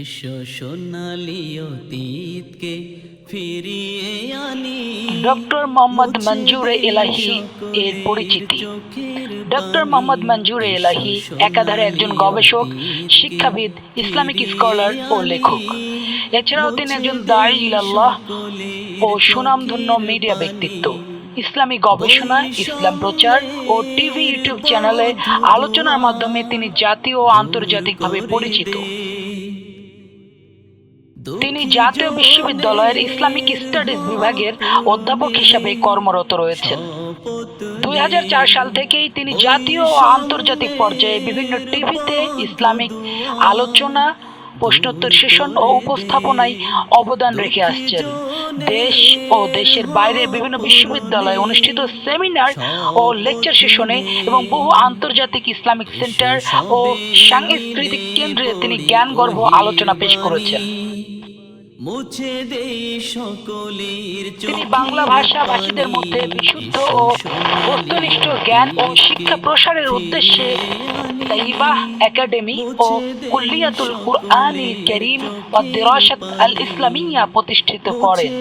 এসো সোনালি অতীতকে ফিরিয়ে আনি। ডক্টর মোহাম্মদ মঞ্জুরে এলাহি এর পরিচিতি। ডক্টর মোহাম্মদ মঞ্জুরে এলাহি একাধারে একজন গবেষক শিক্ষাবিদ ইসলামিক স্কলার ও লেখক। এছাড়াও তিনি একজন দায়ী ইলাল্লাহ ও সুনামধন্য মিডিয়া ব্যক্তিত্ব। ইসলামী গবেষণা ইসলাম প্রচার ও টিভি ইউটিউব চ্যানেলে আলোচনার মাধ্যমে তিনি জাতীয় ও আন্তর্জাতিকভাবে পরিচিত। তিনি জাতীয় বিশ্ববিদ্যালয়ের ইসলামিক স্টাডিজ বিভাগের অধ্যাপক হিসাবে কর্মরত রয়েছেন। দুই হাজার চার সাল থেকেই তিনি জাতীয় ও আন্তর্জাতিক পর্যায়ে বিভিন্ন টিভিতে ইসলামিক আলোচনা প্রশ্নোত্তর সেশন ও উপস্থাপনায় অবদান রেখে আসছেন। দেশ ও দেশের বাইরে বিভিন্ন বিশ্ববিদ্যালয়ে অনুষ্ঠিত সেমিনার ও লেকচার সেশনে এবং বহু আন্তর্জাতিক ইসলামিক সেন্টার ও সাংস্কৃতিক কেন্দ্রে তিনি জ্ঞানগর্ভ আলোচনা পেশ করেছেন। মুছে দেই সকলের তিনি বাংলা ভাষাভাষীদের মধ্যে বিশুদ্ধ ও বস্তুনিষ্ঠ জ্ঞান ও শিক্ষা প্রসারের উদ্দেশ্যে তাইবাহ একাডেমি ও কুল্লিয়াতুল কুরআন করিম ও দিরাসাত আল ইসলামিয়া প্রতিষ্ঠিত করেন।